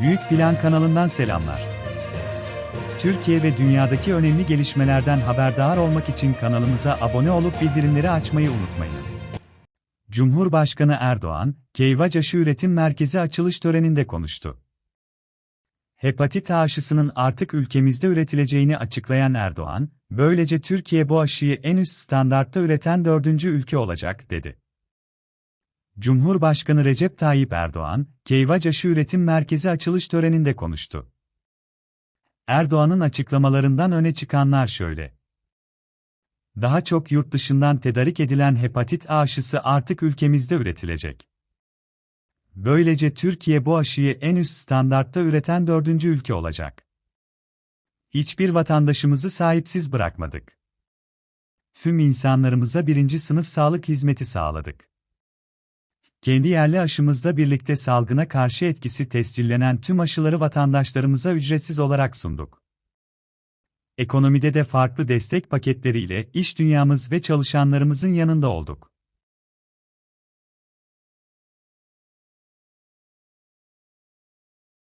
Büyük Plan kanalından selamlar. Türkiye ve dünyadaki önemli gelişmelerden haberdar olmak için kanalımıza abone olup bildirimleri açmayı unutmayınız. Cumhurbaşkanı Erdoğan, Keyvac Aşı Üretim Merkezi açılış töreninde konuştu. Hepatit aşısının artık ülkemizde üretileceğini açıklayan Erdoğan, böylece Türkiye bu aşıyı en üst standartta üreten dördüncü ülke olacak, dedi. Cumhurbaşkanı Recep Tayyip Erdoğan, Keyvac Aşı Üretim Merkezi açılış töreninde konuştu. Erdoğan'ın açıklamalarından öne çıkanlar şöyle. Daha çok yurt dışından tedarik edilen hepatit A aşısı artık ülkemizde üretilecek. Böylece Türkiye bu aşıyı en üst standartta üreten dördüncü ülke olacak. Hiçbir vatandaşımızı sahipsiz bırakmadık. Tüm insanlarımıza birinci sınıf sağlık hizmeti sağladık. Kendi yerli aşımızla birlikte salgına karşı etkisi tescillenen tüm aşıları vatandaşlarımıza ücretsiz olarak sunduk. Ekonomide de farklı destek paketleriyle iş dünyamız ve çalışanlarımızın yanında olduk.